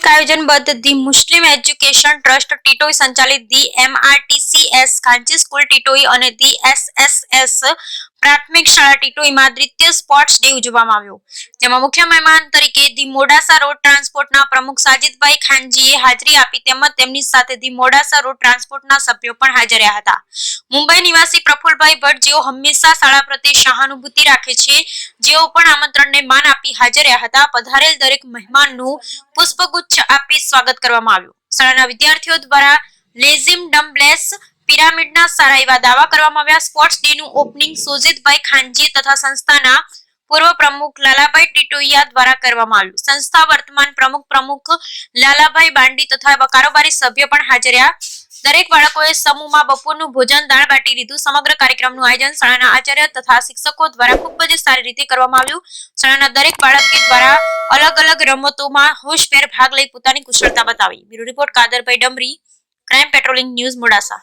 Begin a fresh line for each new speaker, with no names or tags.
Stick આયોજનબદ્ધ the Muslim education trust Titoi સંચાલિત the MRTCS Khanchi school Titoi અને the SSS પ્રાથમિક શાળા ટીટોઈમાં દ્વિતીય સ્પોર્ટ્સ ડે ઉજવવામાં આવ્યો. જેમાં મુખ્ય મહેમાન તરીકે ધી મોડાસા રોડ ટ્રાન્સપોર્ટના પ્રમુખ સાજિદભાઈ ખાનજીએ હાજરી આપી તેમજ તેમની સાથે ધી મોડાસા રોડ ટ્રાન્સપોર્ટના સભ્યો પણ હાજર રહ્યા હતા. મુંબઈ નિવાસી પ્રફુલભાઈ ભટ્ટ જેઓ હંમેશા શાળા પ્રત્યે સહાનુભૂતિ રાખે છે, જેઓ પણ આમંત્રણને માન આપી હાજર રહ્યા હતા, પધારેલ દરેક મહેમાનનું પુષ્પગુચ્છ આપી સ્વાગત કરવામાં આવ્યું. શાળાના વિદ્યાર્થીઓ દ્વારા લેઝિમ ડમ્બલેસ પિરામિડના સારા એવા દાવા કરવામાં આવ્યા. સ્પોર્ટ્સ ડે નું ઓપનિંગ સોજિતભાઈ ખાનજી તથા સંસ્થાના પૂર્વ પ્રમુખ લાલાભાઈ ટીટોઈયા દ્વારા કરવામાં આવ્યું. સંસ્થા વર્તમાન પ્રમુખ પ્રમુખ લાલાભાઈ બાંડી તથા કારોબારી સભ્ય પણ હાજર દરેક બાળકોએ સમૂહમાં બપોરનું ભોજન, દાળ બાટી લીધું. સમગ્ર કાર્યક્રમનું આયોજન શાળાના આચાર્ય તથા શિક્ષકો દ્વારા ખૂબ જ સારી રીતે કરવામાં આવ્યું. શાળાના દરેક બાળકે દ્વારા અલગ અલગ રમતોમાં હોશભેર ભાગ લઈ પોતાની કુશળતા બતાવી. Bureau report Kadarbhai Damri, crime patrolling news Modasa.